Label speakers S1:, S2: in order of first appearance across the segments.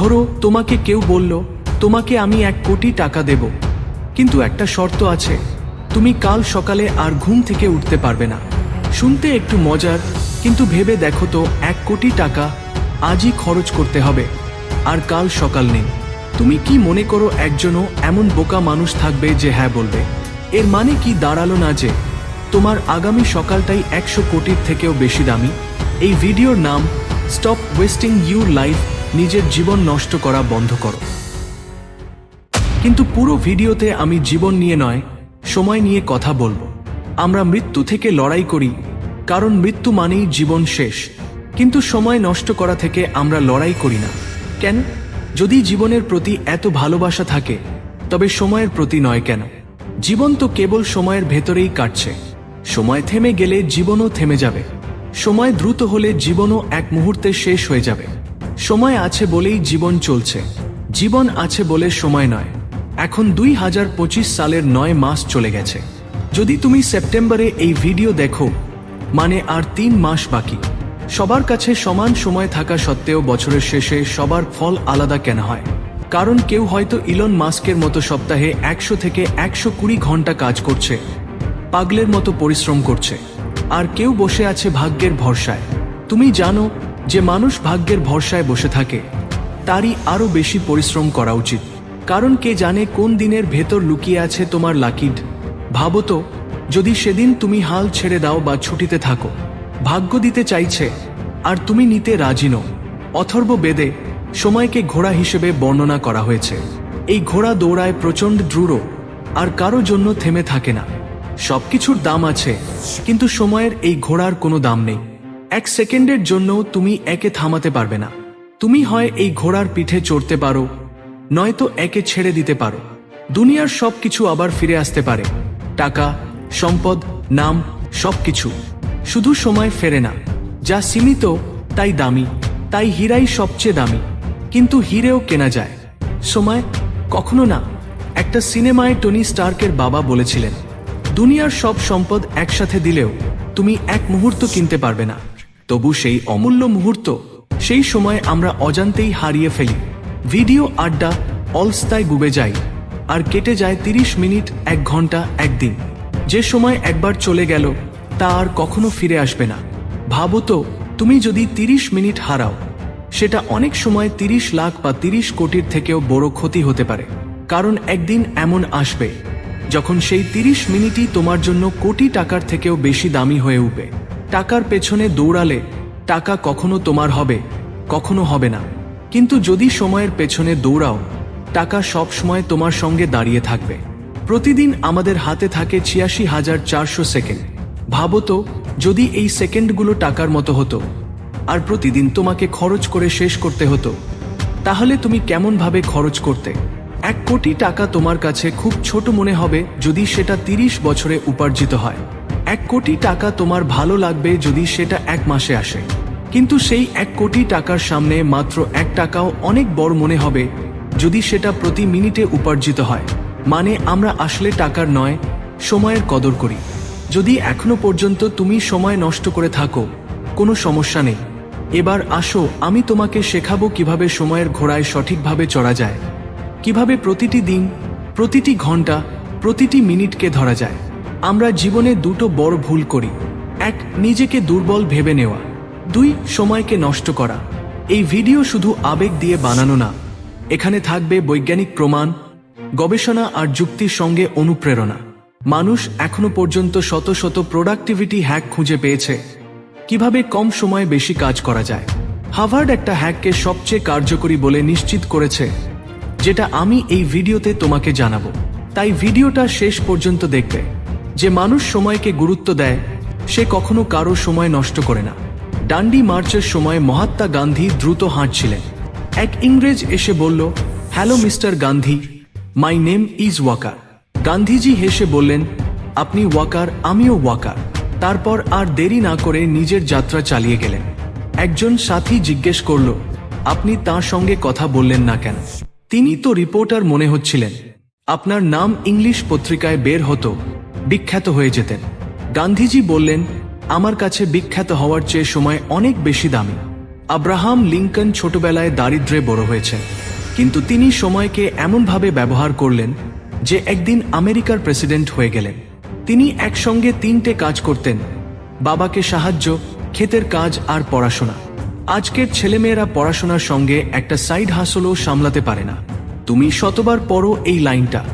S1: ধরো, তোমাকে কেউ বলল, তোমাকে আমি এক কোটি টাকা দেব। কিন্তু একটা শর্ত আছে, তুমি কাল সকালে আর ঘুম থেকে উঠতে পারবে না। শুনতে একটু মজার, কিন্তু ভেবে দেখো তো, এক কোটি টাকা আজই খরচ করতে হবে, আর কাল সকাল নেই। তুমি কি মনে করো একজনও এমন বোকা মানুষ থাকবে যে হ্যাঁ বলবে? এর মানে কি দাঁড়াল না যে, তোমার আগামী সকালটাই একশো কোটির থেকেও বেশি দামি? এই ভিডিওর নাম, স্টপ ওয়েস্টিং ইউর লাইফ নিজের জীবন নষ্ট করা বন্ধ করো। কিন্তু পুরো ভিডিওতে আমি জীবন নিয়ে নয়, সময় নিয়ে কথা বলব। আমরা মৃত্যু থেকে লড়াই করি, কারণ মৃত্যু মানেই জীবন শেষ। কিন্তু সময় নষ্ট করা থেকে আমরা লড়াই করি না। কেন? যদি জীবনের প্রতি এত ভালোবাসা থাকে, তবে সময়ের প্রতি নয় কেন? জীবন তো কেবল সময়ের ভেতরেই কাটছে। সময় থেমে গেলে জীবনও থেমে যাবে। সময় দ্রুত হলে জীবনও এক মুহূর্তে শেষ হয়ে যাবে। সময় আছে বলেই জীবন চলছে। জীবন আছে বলে সময় নয়। এখন দুই হাজার পঁচিশ সালের নয় মাস চলে গেছে। যদি তুমি সেপ্টেম্বরে এই ভিডিও দেখো মানে আর তিন মাস বাকি। সবার কাছে সমান সময় থাকা সত্ত্বেও বছরের শেষে সবার ফল আলাদা কেন হয়? কারণ কেউ হয়তো ইলন মাস্কের মতো সপ্তাহে একশো থেকে একশো কুড়ি ঘণ্টা কাজ করছে, পাগলের মতো পরিশ্রম করছে। আর কেউ বসে আছে ভাগ্যের ভরসায়। তুমি জানো যে মানুষ ভাগ্যের ভরসায় বসে থাকে, তারই আরও বেশি পরিশ্রম করা উচিত। কারণ কে জানে কোন দিনের ভেতর লুকিয়ে আছে তোমার লাকিড। ভাবো তো, যদি সেদিন তুমি হাল ছেড়ে দাও বা ছুটিতে থাকো, ভাগ্য দিতে চাইছে, আর তুমি নিতে রাজি নও। অথর্ব বেদে সময়কে ঘোড়া হিসেবে বর্ণনা করা হয়েছে। এই ঘোড়া দৌড়ায় প্রচণ্ড দ্রুড় আর কারও জন্য থেমে থাকে না। সবকিছুর দাম আছে, কিন্তু সময়ের এই ঘোড়ার কোনো দাম নেই। এক সেকেন্ডের জন্য তুমি একে থামাতে পারবে না। তুমি হয় এই ঘোড়ার পিঠে চড়তে পারো, নয়তো একে ছেড়ে দিতে পারো। দুনিয়ার সবকিছু আবার ফিরে আসতে পারে। টাকা, সম্পদ, নাম, সবকিছু। শুধু সময় ফেরে না, যা সীমিত, তাই দামি, তাই হীরাই সবচেয়ে দামি। কিন্তু হিরেও কেনা যায়। সময় কখনো না, একটা সিনেমায় টনি স্টার্কের বাবা বলেছিলেন, দুনিয়ার সব সম্পদ একসাথে দিলেও তুমি এক মুহূর্ত কিনতে পারবে না। তবু সেই অমূল্য মুহূর্ত, সেই সময় আমরা অজান্তেই হারিয়ে ফেলি। ভিডিও আড্ডা অলস্তায় ডুবে যাই আর কেটে যায় তিরিশ মিনিট, এক ঘণ্টা, একদিন। যে সময় একবার চলে গেল, তা আর কখনো ফিরে আসবে না। ভাবো তো, তুমি যদি তিরিশ মিনিট হারাও, সেটা অনেক সময় তিরিশ লাখ বা তিরিশ কোটির থেকেও বড় ক্ষতি হতে পারে। কারণ একদিন এমন আসবে, যখন সেই তিরিশ মিনিটই তোমার জন্য কোটি টাকার থেকেও বেশি দামি হয়ে উঠবে। টাকার পেছনে দৌড়ালে টাকা কখনো তোমার হবে, কখনো হবে না। কিন্তু যদি সময়ের পেছনে দৌড়াও, টাকা সব সময় তোমার সঙ্গে দাঁড়িয়ে থাকবে। প্রতিদিন আমাদের হাতে থাকে ছিয়াশি হাজার চারশো সেকেন্ড। ভাবো তো, যদি এই সেকেন্ডগুলো টাকার মতো হতো, আর প্রতিদিন তোমাকে খরচ করে শেষ করতে হতো, তাহলে তুমি কেমনভাবে খরচ করতে? এক কোটি টাকা তোমার কাছে খুব ছোট মনে হবে যদি সেটা তিরিশ বছরে উপার্জিত হয়। এক কোটি টাকা তোমার ভালো লাগবে যদি সেটা এক মাসে আসে। কিন্তু সেই এক কোটি টাকার সামনে মাত্র এক টাকাও অনেক বড় মনে হবে, যদি সেটা প্রতি মিনিটে উপার্জিত হয়। মানে আমরা আসলে টাকার নয়, সময়ের কদর করি। যদি এখনও পর্যন্ত তুমি সময় নষ্ট করে থাকো, কোনো সমস্যা নেই। এবার আসো, আমি তোমাকে শেখাবো কীভাবে সময়ের ঘোড়ায় সঠিকভাবে চড়া যায়। কীভাবে প্রতিটি দিন, প্রতিটি ঘণ্টা, প্রতিটি মিনিটকে ধরা যায়। আমরা জীবনে দুটো বড় ভুল করি। এক, নিজেকে দুর্বল ভেবে নেওয়া। দুই, সময়কে নষ্ট করা। এই ভিডিও শুধু আবেগ দিয়ে বানানো না, এখানে থাকবে বৈজ্ঞানিক প্রমাণ, গবেষণা আর যুক্তির সঙ্গে অনুপ্রেরণা। মানুষ এখনও পর্যন্ত শত শত প্রোডাক্টিভিটি হ্যাক খুঁজে পেয়েছে। কীভাবে কম সময়ে বেশি কাজ করা যায়? হাভার্ড একটা হ্যাককে সবচেয়ে কার্যকরী বলে নিশ্চিত করেছে, যেটা আমি এই ভিডিওতে তোমাকে জানাব। তাই ভিডিওটা শেষ পর্যন্ত দেখবে। যে মানুষ সময়কে গুরুত্ব দেয়, সে কখনো কারও সময় নষ্ট করে না। ডান্ডি মার্চের সময় মহাত্মা গান্ধী দ্রুত হাঁটছিলেন। এক ইংরেজ এসে বলল, hello, mister Gandhi, my name is Walker. Gandhiji হেসে বললেন, আপনি ওয়াকার, আমিও ওয়াকার। তারপর আর দেরি না করে নিজের যাত্রা চালিয়ে গেলেন। একজন সাথী জিজ্ঞেস করল, আপনি তার সঙ্গে কথা বললেন না কেন? তিনি তো রিপোর্টার মনে হচ্ছিলেন। আপনার নাম ইংলিশ পত্রিকায় বের হতো। বিখ্যাত হয়ে যেতেন। গান্ধীজি বললেন, আমার কাছে বিখ্যাত হওয়ার চেয়ে সময় অনেক বেশি দামি। আব্রাহাম লিঙ্কন ছোটবেলায় দারিদ্র্যে বড় হয়েছেন। কিন্তু তিনি সময়কে এমনভাবে ব্যবহার করলেন যে একদিন আমেরিকার প্রেসিডেন্ট হয়ে গেলেন। তিনি একসঙ্গে তিনটে কাজ করতেন, বাবাকে সাহায্য, ক্ষেতের কাজ আর পড়াশোনা। আজকের ছেলেমেয়েরা পড়াশোনার সঙ্গে একটা সাইড হাসলও সামলাতে পারে না। তুমি শতবার পড়ো এই লাইনটা।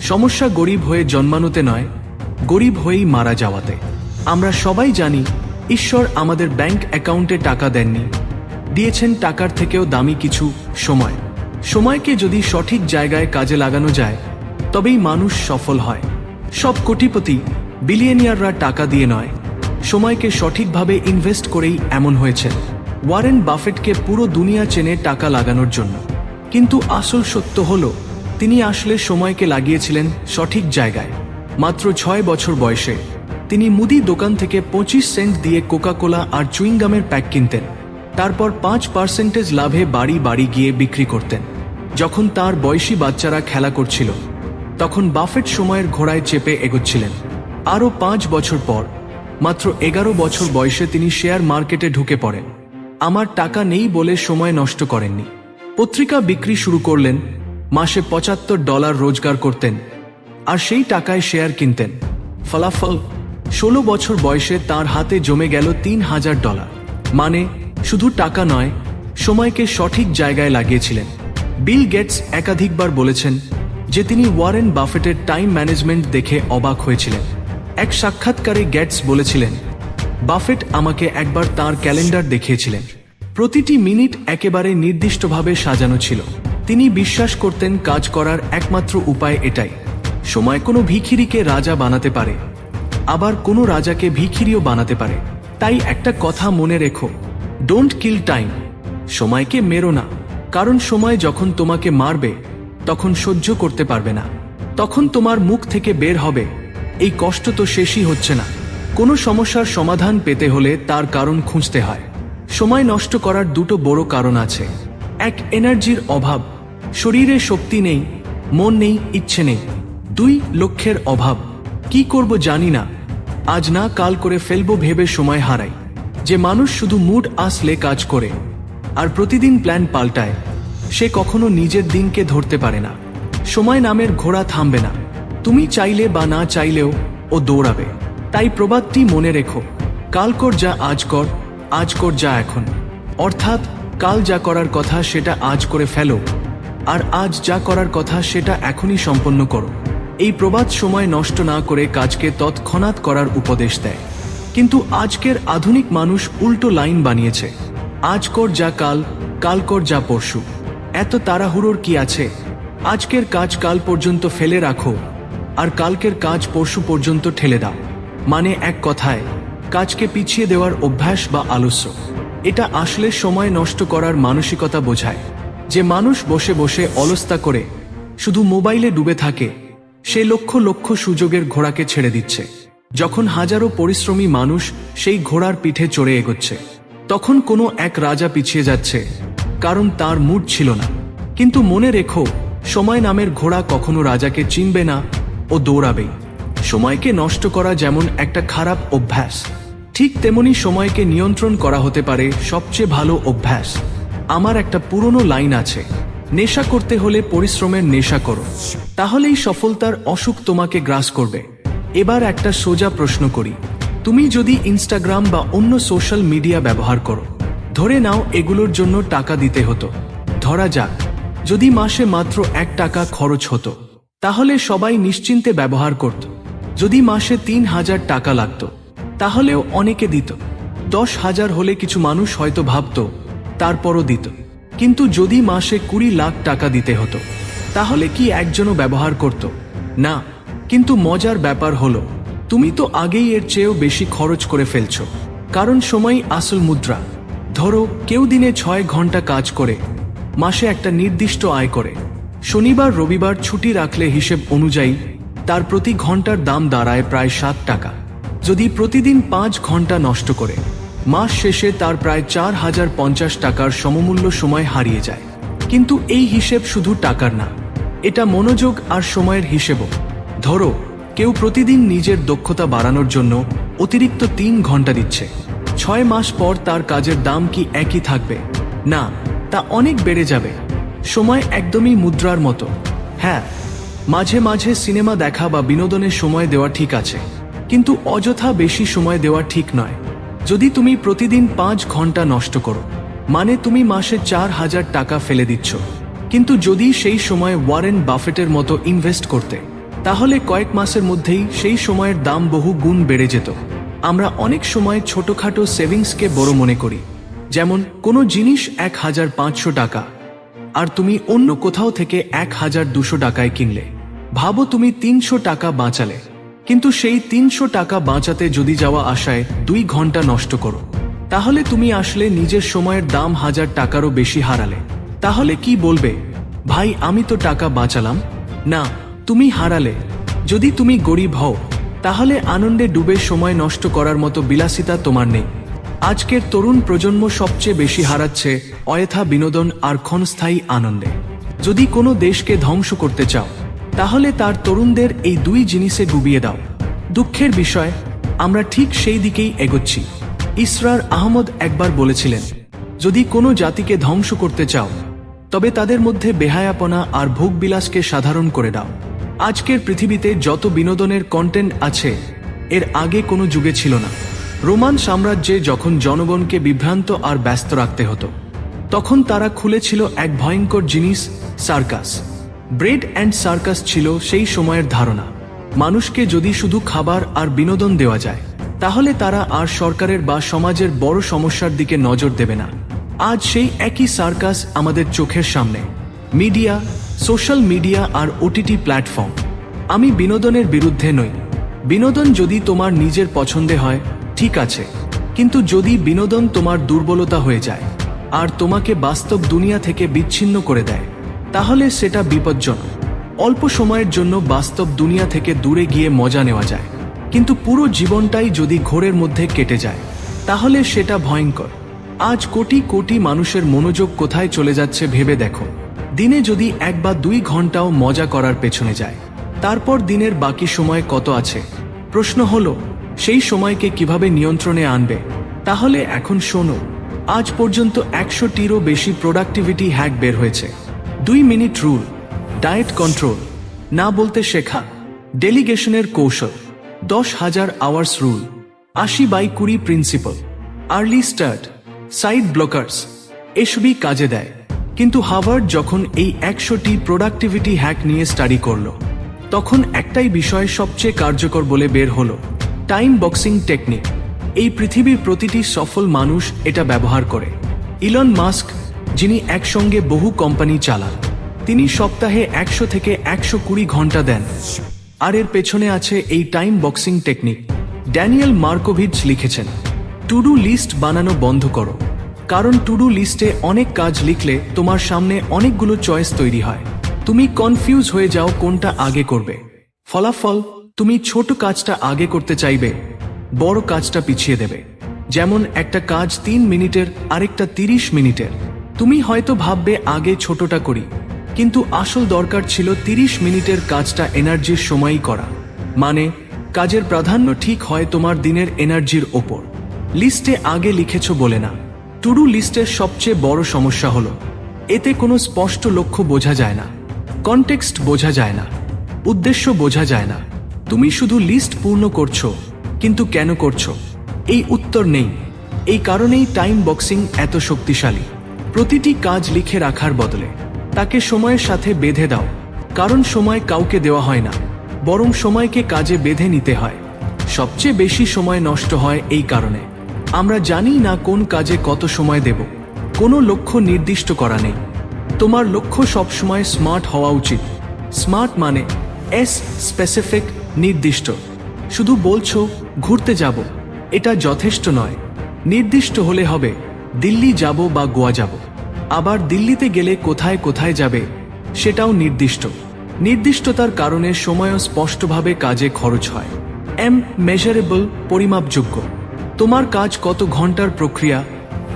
S1: সমস্যা গরিব হয়ে জন্মানোতে নয় গরিব হয়েই মারা যাওয়াতে। আমরা সবাই জানি, ঈশ্বর আমাদের ব্যাংক অ্যাকাউন্টে টাকা দেননি। দিয়েছেন টাকার থেকেও দামি কিছু সময়। সময়কে যদি সঠিক জায়গায় কাজে লাগানো যায়, তবেই মানুষ সফল হয়। সব কোটিপতি বিলিয়নিয়াররা টাকা দিয়ে নয়। সময়কে সঠিকভাবে ইনভেস্ট করেই এমন হয়েছে। ওয়ারেন বাফেটকে পুরো দুনিয়া চেনে টাকা লাগানোর জন্য। কিন্তু আসল সত্য হল, তিনি আসলে সময়কে লাগিয়েছিলেন সঠিক জায়গায়। মাত্র ছয় বছর বয়সে তিনি মুদি দোকান থেকে পঁচিশ সেন্ট দিয়ে কোকা কোলা আর চুইংগামের প্যাক কিনতেন। তারপর পাঁচ পার্সেন্টেজ লাভে বাড়ি বাড়ি গিয়ে বিক্রি করতেন। যখন তার বয়সী বাচ্চারা খেলা করছিল, তখন বাফেট সময়ের ঘোড়ায় চেপে এগোচ্ছিলেন। আরও পাঁচ বছর পর, মাত্র এগারো বছর বয়সে তিনি শেয়ার মার্কেটে ঢুকে পড়েন। আমার টাকা নেই বলে সময় নষ্ট করেননি। পত্রিকা বিক্রি শুরু করলেন, মাসে পঁচাত্তর ডলার রোজগার করতেন আর সেই টাকায় শেয়ার কিনতেন। ফলাফল, ষোলো বছর বয়সে তার হাতে জমে গেল তিন হাজার ডলার। মানে শুধু টাকা নয়, সময়কে সঠিক জায়গায় লাগিয়েছিলেন। বিল গেটস একাধিকবার বলেছেন যে তিনি ওয়ারেন বাফেটের টাইম ম্যানেজমেন্ট দেখে অবাক হয়েছিলেন। এক সাক্ষাৎকারে গেটস বলেছিলেন, বাফেট আমাকে একবার তার ক্যালেন্ডার দেখিয়েছিলেন। প্রতিটি মিনিট একেবারে নির্দিষ্টভাবে সাজানো ছিল। তিনি বিশ্বাস করতেন কাজ করার একমাত্র উপায় এটাই। সময় কোনো ভিখিরিকে রাজা বানাতে পারে, আবার কোনো রাজাকে ভিখিরিও বানাতে পারে। তাই একটা কথা মনে রেখো ডোন্ট কিল টাইম সময়কে মেরো না, কারণ সময় যখন তোমাকে মারবে, তখন সহ্য করতে পারবে না। তখন তোমার মুখ থেকে বের হবে, এই কষ্ট তো শেষই হচ্ছে না। কোনো সমস্যার সমাধান পেতে হলে তার কারণ খুঁজতে হয়। সময় নষ্ট করার দুটো বড় কারণ আছে। এক এনার্জির অভাব। শরীরে শক্তি নেই, মন নেই, ইচ্ছে নেই। দুই লক্ষ্যের অভাব। কি করব জানি না। আজ না কাল করে ফেলব ভেবে সময় হারাই। যে মানুষ শুধু মুড আসলে কাজ করে, আর প্রতিদিন প্ল্যান পাল্টায়, সে কখনো নিজের দিনকে ধরতে পারে না। সময় নামের ঘোড়া থামবে না। তুমি চাইলে বা না চাইলেও ও দৌড়াবে। তাই প্রবাদটি মনে রেখো। কাল কর যা আজ কর আজ কর যা এখন। অর্থাৎ কাল যা করার কথা সেটা আজ করে ফেলো, আর আজ যা করার কথা সেটা এখনই সম্পন্ন করো। এই প্রবাদ সময় নষ্ট না করে কাজকে তৎক্ষণাৎ করার উপদেশ দেয়। কিন্তু আজকের আধুনিক মানুষ উল্টো লাইন বানিয়েছে। আজ কর যা কাল কাল কর যা পরশু। এত তাড়াহুড়োর কি আছে? আজকের কাজ কাল পর্যন্ত ফেলে রাখো, আর কালকের কাজ পরশু পর্যন্ত ঠেলে দাও। মানে এক কথায়, কাজকে পিছিয়ে দেওয়ার অভ্যাস বা আলস্য। এটা আসলে সময় নষ্ট করার মানসিকতা বোঝায়। যে মানুষ বসে বসে অলস্তা করে, শুধু মোবাইলে ডুবে থাকে সে লক্ষ লক্ষ সুযোগের ঘোড়াকে ছেড়ে দিচ্ছে। যখন হাজারো পরিশ্রমী মানুষ সেই ঘোড়ার পিঠে চড়ে এগোচ্ছে, তখন কোনো এক রাজা পিছিয়ে যাচ্ছে, কারণ তার মুড ছিল না। কিন্তু মনে রেখো, সময় নামের ঘোড়া কখনো রাজাকে চিনবে না ও দৌড়াবেই সময়কে নষ্ট করা যেমন একটা খারাপ অভ্যাস, ঠিক তেমনি সময়কে নিয়ন্ত্রণ করা হতে পারে সবচেয়ে ভালো অভ্যাস। আমার একটা পুরনো লাইন আছে নেশা করতে হলে পরিশ্রমের নেশা করো। তাহলেই সফলতার অসুখ তোমাকে গ্রাস করবে। এবার একটা সোজা প্রশ্ন করি। তুমি যদি ইনস্টাগ্রাম বা অন্য সোশ্যাল মিডিয়া ব্যবহার করো, ধরে নাও এগুলোর জন্য টাকা দিতে হতো। ধরা যাক, যদি মাসে মাত্র এক টাকা খরচ হতো, তাহলে সবাই নিশ্চিন্তে ব্যবহার করত। যদি মাসে তিন হাজার টাকা লাগতো, তাহলেও অনেকে দিত। দশ হাজার হলে কিছু মানুষ হয়তো ভাবত, তারপরও দিত। কিন্তু যদি মাসে কুড়ি লাখ টাকা দিতে হতো, তাহলে কি একজনও ব্যবহার করত? না, কিন্তু মজার ব্যাপার হলো, তুমি তো আগেই এর চেয়েও বেশি খরচ করে ফেলছো। কারণ সময় আসল মুদ্রা। ধরো, কেউ দিনে ছয় ঘণ্টা কাজ করে, মাসে একটা নির্দিষ্ট আয় করে। শনিবার, রবিবার ছুটি রাখলে হিসেব অনুযায়ী, তার প্রতি ঘণ্টার দাম দাঁড়ায় প্রায় সাত টাকা। যদি প্রতিদিন পাঁচ ঘণ্টা নষ্ট করে মাস শেষে তার প্রায় চার হাজার পঞ্চাশ টাকার সমমূল্য সময় হারিয়ে যায়। কিন্তু এই হিসেব শুধু টাকার না, এটা মনোযোগ আর সময়ের হিসেবও। ধরো, কেউ প্রতিদিন নিজের দক্ষতা বাড়ানোর জন্য অতিরিক্ত তিন ঘণ্টা দিচ্ছে। ছয় মাস পর তার কাজের দাম কি একই থাকবে? না, তা অনেক বেড়ে যাবে। সময় একদমই মুদ্রার মতো। হ্যাঁ মাঝে মাঝে সিনেমা দেখা বা বিনোদনের সময় দেওয়া ঠিক আছে। কিন্তু অযথা বেশি সময় দেওয়া ঠিক নয়। যদি তুমি প্রতিদিন পাঁচ ঘণ্টা নষ্ট করো মানে তুমি মাসে চার হাজার টাকা ফেলে দিচ্ছ। কিন্তু যদি সেই সময় ওয়ারেন বাফেটের মতো ইনভেস্ট করতে, তাহলে কয়েক মাসের মধ্যেই সেই সময়ের দাম বহু গুণ বেড়ে যেত। আমরা অনেক সময় ছোটখাটো সেভিংসকে বড় মনে করি, যেমন কোনো জিনিস এক হাজার পাঁচশো টাকা, আর তুমি অন্য কোথাও থেকে এক হাজার দুশো টাকায় কিনলে। ভাবো তুমি তিনশো টাকা বাঁচালে। কিন্তু সেই তিনশো টাকা বাঁচাতে যদি যাওয়া আশায় দুই ঘণ্টা নষ্ট করো। তাহলে তুমি আসলে নিজের সময়ের দাম হাজার টাকারও বেশি হারালে। তাহলে কি বলবে? ভাই, আমি তো টাকা বাঁচালাম। না, তুমি হারালে। যদি তুমি গরিব হও, তাহলে আনন্দে ডুবে সময় নষ্ট করার মতো বিলাসিতা তোমার নেই। আজকের তরুণ প্রজন্ম সবচেয়ে বেশি হারাচ্ছে অযথা বিনোদন আর ক্ষণস্থায়ী আনন্দে। যদি কোনো দেশকে ধ্বংস করতে চাও তাহলে তার তরুণদের এই দুই জিনিসে ডুবিয়ে দাও। দুঃখের বিষয়, আমরা ঠিক সেই দিকেই এগোচ্ছি। ইসরার আহমদ একবার বলেছিলেন, যদি কোনো জাতিকে ধ্বংস করতে চাও, তবে তাদের মধ্যে বেহায়াপনা আর ভোগবিলাসকে সাধারণ করে দাও। আজকের পৃথিবীতে যত বিনোদনের কন্টেন্ট আছে, এর আগে কোনো যুগে ছিল না। রোমান সাম্রাজ্যে যখন জনগণকে বিভ্রান্ত আর ব্যস্ত রাখতে হতো, তখন তারা খুলেছিল এক ভয়ঙ্কর জিনিস, সার্কাস। ব্রেড অ্যান্ড সার্কাস ছিল সেই সময়ের ধারণা। মানুষকে যদি শুধু খাবার আর বিনোদন দেওয়া যায়, তাহলে তারা আর সরকারের বা সমাজের বড় সমস্যার দিকে নজর দেবে না। আজ সেই একই সার্কাস আমাদের চোখের সামনে। মিডিয়া, সোশ্যাল মিডিয়া আর ওটিটি প্ল্যাটফর্ম। আমি বিনোদনের বিরুদ্ধে নই। বিনোদন যদি তোমার নিজের পছন্দে হয়, ঠিক আছে। কিন্তু যদি বিনোদন তোমার দুর্বলতা হয়ে যায়, আর তোমাকে বাস্তব দুনিয়া থেকে বিচ্ছিন্ন করে দেয় তাহলে সেটা বিপজ্জনক। অল্প সময়ের জন্য বাস্তব দুনিয়া থেকে দূরে গিয়ে মজা নেওয়া যায়। কিন্তু পুরো জীবনটাই যদি ঘোরের মধ্যে কেটে যায়, তাহলে সেটা ভয়ঙ্কর। আজ কোটি কোটি মানুষের মনোযোগ কোথায় চলে যাচ্ছে ভেবে দেখো। দিনে যদি এক বা দুই ঘন্টাও মজা করার পেছনে যায়, তারপর দিনের বাকি সময় কত আছে? প্রশ্ন হলো, সেই সময়কে কীভাবে নিয়ন্ত্রণে আনবে? তাহলে এখন শোনো, আজ পর্যন্ত একশোটিরও বেশি প্রোডাক্টিভিটি হ্যাক বের হয়েছে। দুই মিনিট রুল, ডায়েট কন্ট্রোল, না বলতে শেখা, ডেলিগেশনের কৌশল, দশ হাজার আওয়ার্স রুল, আশি বাই কুড়ি principle, early start, side blockers, এসবই কাজে দেয়। কিন্তু হাভার্ড যখন এই একশোটি প্রোডাক্টিভিটি হ্যাক নিয়ে স্টাডি করল, তখন একটাই বিষয় সবচেয়ে কার্যকর বলে বের হলো, টাইম বক্সিং টেকনিক। এই পৃথিবীর প্রতিটি সফল মানুষ এটা ব্যবহার করে। ইলন মাস্ক যিনি একসঙ্গে বহু কোম্পানি চালান। তিনি সপ্তাহে একশো থেকে একশো কুড়ি ঘণ্টা দেন। আর এর পেছনে আছে এই time boxing technique Daniel Markovic লিখেছেন টু ডু লিস্ট বানানো বন্ধ করো। কারণ টু ডু লিস্টে অনেক কাজ লিখলে তোমার সামনে অনেকগুলো চয়েস তৈরি হয়। তুমি কনফিউজ হয়ে যাও কোনটা আগে করবে। ফলাফল, তুমি ছোট কাজটা আগে করতে চাইবে, বড় কাজটা পিছিয়ে দেবে। যেমন একটা কাজ তিন মিনিটের, আরেকটা তিরিশ মিনিটের। তুমি হয়তো ভাববে, আগে ছোটটা করি। কিন্তু আসল দরকার ছিল তিরিশ মিনিটের কাজটা এনার্জির সময়ই করা। মানে কাজের প্রাধান্য ঠিক হয় তোমার দিনের এনার্জির ওপর। লিস্টে আগে লিখেছ বলে না। টুডু লিস্টের সবচেয়ে বড় সমস্যা হলো, এতে কোনো স্পষ্ট লক্ষ্য বোঝা যায় না। কনটেক্সট বোঝা যায় না। উদ্দেশ্য বোঝা যায় না। তুমি শুধু লিস্ট পূর্ণ করছ, কিন্তু কেন করছ? এই উত্তর নেই। এই কারণেই টাইম বক্সিং এত শক্তিশালী। প্রতিটি কাজ লিখে রাখার বদলে তাকে সময়ের সাথে বেঁধে দাও। কারণ সময় কাউকে দেওয়া হয় না, বরং সময়কে কাজে বেঁধে নিতে হয়। সবচেয়ে বেশি সময় নষ্ট হয় এই কারণে। আমরা জানি না কোন কাজে কত সময় দেব, কোনো লক্ষ্য নির্দিষ্ট করা নেই। তোমার লক্ষ্য সবসময় স্মার্ট হওয়া উচিত। স্মার্ট মানে এস স্পেসিফিক, নির্দিষ্ট। শুধু বলছো, ঘুরতে যাব, এটা যথেষ্ট নয়। নির্দিষ্ট হলে হবে, দিল্লি যাব বা গোয়া যাব। আবার দিল্লিতে গেলে কোথায় কোথায় যাবে, সেটাও নির্দিষ্ট। নির্দিষ্টতার কারণে সময়ও স্পষ্টভাবে কাজে খরচ হয়। এম মেজারেবল পরিমাপযোগ্য। তোমার কাজ কত ঘণ্টার প্রক্রিয়া,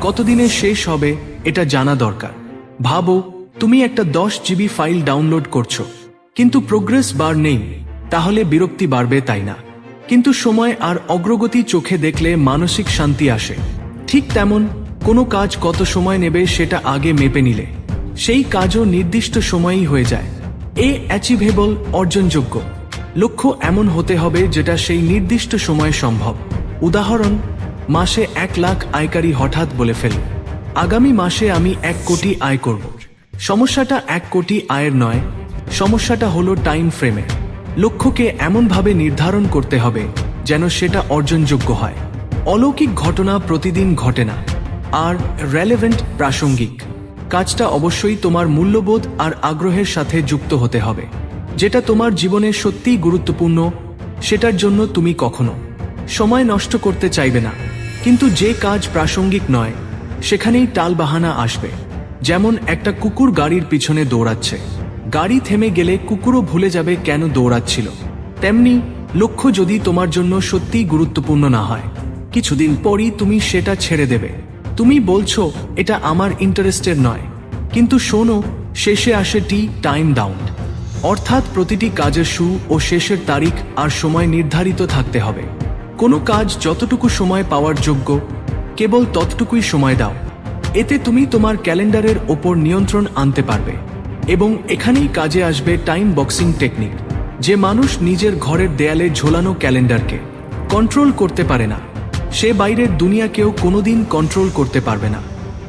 S1: কতদিনে শেষ হবে, এটা জানা দরকার। ভাবো, তুমি একটা দশ জিবি ফাইল ডাউনলোড করছ, কিন্তু প্রোগ্রেস বার নেই, তাহলে বিরক্তি বাড়বে তাই না? কিন্তু সময় আর অগ্রগতি চোখে দেখলে মানসিক শান্তি আসে। ঠিক তেমন কোনো কাজ কত সময় নেবে সেটা আগে মেপে নিলে। সেই কাজও নির্দিষ্ট সময়েই হয়ে যায়। এ অ্যাচিভেবল অর্জনযোগ্য। লক্ষ্য এমন হতে হবে যেটা সেই নির্দিষ্ট সময়ে সম্ভব। উদাহরণ, মাসে এক লাখ আয়কারী হঠাৎ বলে ফেল। আগামী মাসে আমি এক কোটি আয় করব। সমস্যাটা এক কোটি আয়ের নয়, সমস্যাটা হলো টাইম ফ্রেমে লক্ষ্যকে এমনভাবে নির্ধারণ করতে হবে যেন সেটা অর্জনযোগ্য হয়। অলৌকিক ঘটনা প্রতিদিন ঘটে না। আর রেলেভেন্ট প্রাসঙ্গিক। কাজটা অবশ্যই তোমার মূল্যবোধ আর আগ্রহের সাথে যুক্ত হতে হবে। যেটা তোমার জীবনে সত্যিই গুরুত্বপূর্ণ, সেটার জন্য তুমি কখনো সময় নষ্ট করতে চাইবে না। কিন্তু যে কাজ প্রাসঙ্গিক নয়, সেখানেই টালবাহানা আসবে। যেমন একটা কুকুর গাড়ির পিছনে দৌড়াচ্ছে। গাড়ি থেমে গেলে কুকুরও ভুলে যাবে কেন দৌড়াচ্ছিল। তেমনি লক্ষ্য যদি তোমার জন্য সত্যিই গুরুত্বপূর্ণ না হয়, কিছুদিন পরই তুমি সেটা ছেড়ে দেবে। তুমি বলছো, এটা আমার ইন্টারেস্টের নয়। কিন্তু শোনো, শেষে আসে টি টাইম ডাউন অর্থাৎ প্রতিটি কাজের শু ও শেষের তারিখ আর সময় নির্ধারিত থাকতে হবে। কোনো কাজ যতটুকু সময় পাওয়ার যোগ্য, কেবল ততটুকুই সময় দাও। এতে তুমি তোমার ক্যালেন্ডারের ওপর নিয়ন্ত্রণ আনতে পারবে এবং এখানেই কাজে আসবে টাইম বক্সিং টেকনিক, যে মানুষ নিজের ঘরের দেয়ালে ঝোলানো ক্যালেন্ডারকে কন্ট্রোল করতে পারে না। সে বাইরের দুনিয়াকেও কোনোদিন কন্ট্রোল করতে পারবে না।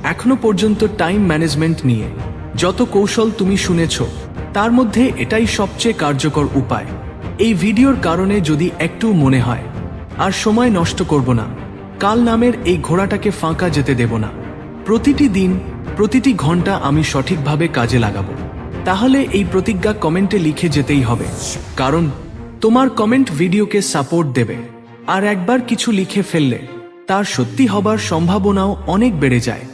S1: এখনও পর্যন্ত টাইম ম্যানেজমেন্ট নিয়ে যত কৌশল তুমি শুনেছ, তার মধ্যে এটাই সবচেয়ে কার্যকর উপায়। এই ভিডিওর কারণে যদি একটু মনে হয়, আর সময় নষ্ট করব না, কাল নামের এই ঘোড়াটাকে ফাঁকা যেতে দেব না। প্রতিটি দিন, প্রতিটি ঘণ্টা আমি সঠিকভাবে কাজে লাগাবো। তাহলে এই প্রতিজ্ঞা কমেন্টে লিখে যেতেই হবে। কারণ, তোমার কমেন্ট ভিডিওকে সাপোর্ট দেবে। আর একবার কিছু লিখে ফেললে, তার সত্যি হবার সম্ভাবনাও অনেক বেড়ে যায়।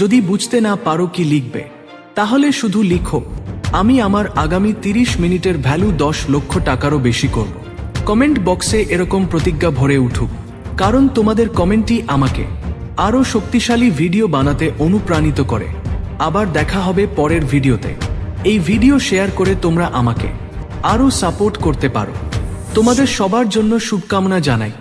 S1: যদি বুঝতে না পারো কি লিখবে, তাহলে শুধু লিখো, আমি আমার আগামী তিরিশ মিনিটের ভ্যালু দশ লক্ষ টাকারও বেশি করব। কমেন্ট বক্সে এরকম প্রতিজ্ঞা ভরে উঠুক, কারণ তোমাদের কমেন্টই আমাকে আরও শক্তিশালী ভিডিও বানাতে অনুপ্রাণিত করে। আবার দেখা হবে পরের ভিডিওতে। এই ভিডিও শেয়ার করে তোমরা আমাকে আরও সাপোর্ট করতে পারো। তোমাদের সবার জন্য শুভকামনা জানাই।